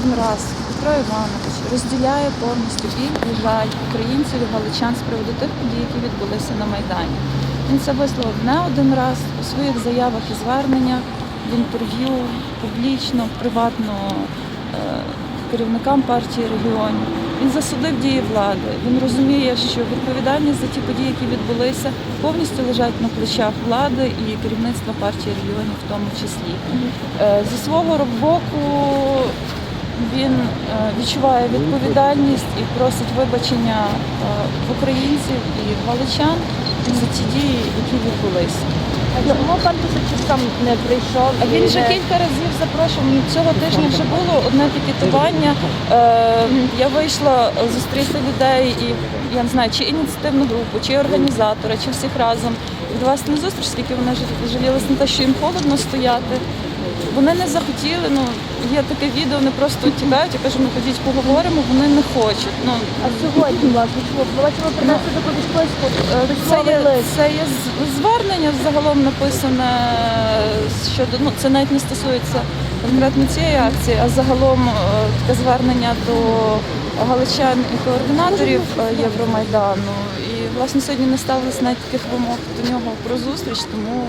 один раз Петро Іванович розділяє повністю біль і жаль українців і галичан з приводу тих подій, які відбулися на Майдані. Він це висловив не один раз у своїх заявах і зверненнях, в інтерв'ю, публічно, приватно е, керівникам партії регіонів. Він засудив дії влади. Він розуміє, що відповідальність за ті події, які відбулися, повністю лежать на плечах влади і керівництва партії регіонів, в тому числі. Е, Зі свого боку він е, відчуває відповідальність і просить вибачення е, в українців і галичан за ті дії, які відбулися. А чому пан Косачук сам не прийшов? А він вже кілька разів запрошував. Ну, Цього тижня вже було одне пікетування. Е, я вийшла зустріти людей і я не знаю, чи ініціативну групу, чи організатора, чи всіх разом відвести на зустріч, скільки вони ж- жалілись на те, що їм холодно стояти. Вони не захотіли. Ну є таке відео, вони просто тікають. Я кажу, ну ходіть поговоримо. Вони не хочуть. Ну А сьогодні, власне, чому? Ми бачимо, принесли таку військовську Е, Це письмовий є, лист. це є з- звернення загалом написане щодо ну це навіть не стосується конкретно цієї акції, а загалом е, таке звернення до галичан і координаторів е, Євромайдану. І власне сьогодні не ставилось навіть таких вимог до нього про зустріч, тому